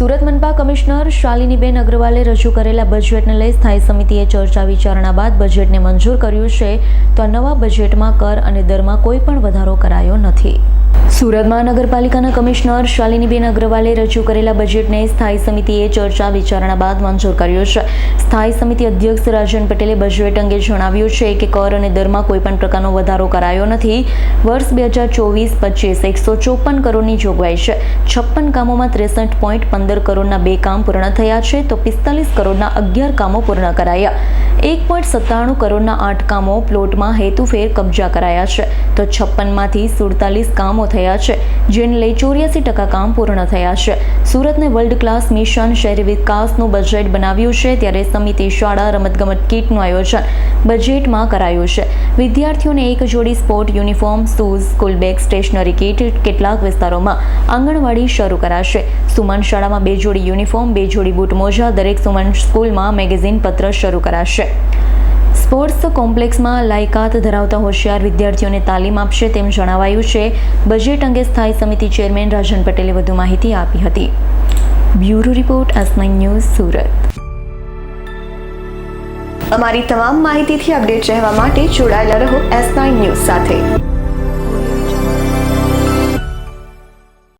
Surat મનપા commissioner શાલિનીબેન અગ્રવાલે રજૂ કરેલા બજેટને લઈ સ્થાયી સમિતિએ ચર્ચા વિચારણા બાદ બજેટને મંજૂર કર્યું છે તો નવા બજેટમાં કર અને દરમાં કોઈ પણ વધારો કરાયો નથી. સુરત મહાનગરપાલિકાના કમિશનર શાલિનીબેન અગ્રવાલે રજૂ કરેલા બજેટને સ્થાયી સમિતિએ ચર્ચા વિચારણા બાદ મંજૂર કર્યો છે. સ્થાયી સમિતિ અધ્યક્ષ રાજન પટેલે બજેટ અંગે જણાવ્યું છે કે કર અને દરમાં કોઈપણ પ્રકારનો વધારો કરાયો નથી. વર્ષ બે હજાર ચોવીસ પચીસ એકસો ચોપન કરોડની જોગવાઈ છે. છપ્પન કામોમાં ત્રેસઠ પોઈન્ટ પંદર કરોડના બે કામ પૂર્ણ થયા છે તો પિસ્તાલીસ કરોડના અગિયાર કામો પૂર્ણ કરાયા. એક પોઈન્ટ સત્તાણું કરોડના આઠ કામો પ્લોટમાં હેતુફેર કબજા કરાયા છે. તો છપ્પનમાંથી સુડતાલીસ કામો થયા છે, જેને લઈ ચોર્યાસી ટકા કામ પૂર્ણ થયા છે. સુરતને વર્લ્ડ ક્લાસ મિશન શહેરી વિકાસનું બજેટ બનાવ્યું છે, ત્યારે સમિતિ શાળા રમતગમત કીટનું આયોજન બજેટમાં કરાયું છે. વિદ્યાર્થીઓને એક જોડી sport uniform shoes school bag stationery kit કેટલાક વિસ્તારોમાં આંગણવાડી શરૂ કરાશે. સુમન શાળામાં બે જોડી યુનિફોર્મ બે જોડી બૂટ મોજા, દરેક સુમન સ્કૂલમાં મેગેઝિન પત્ર શરૂ કરાશે. સ્પોર્ટ્સ કોમ્પ્લેક્સમાં લાયકાત ધરાવતા હોશિયાર વિદ્યાર્થીઓને તાલીમ આપશે તેમ જણાવાયું છે. બજેટ અંગે સ્થાયી સમિતિ ચેરમેન રાજન પટેલે વધુ માહિતી આપી હતી. Bureau report S news Surat. અમારી તમામ માહિતીથી અપડેટ રહેવા માટે જોડાયેલા રહો એસ ન્યૂઝ સાથે.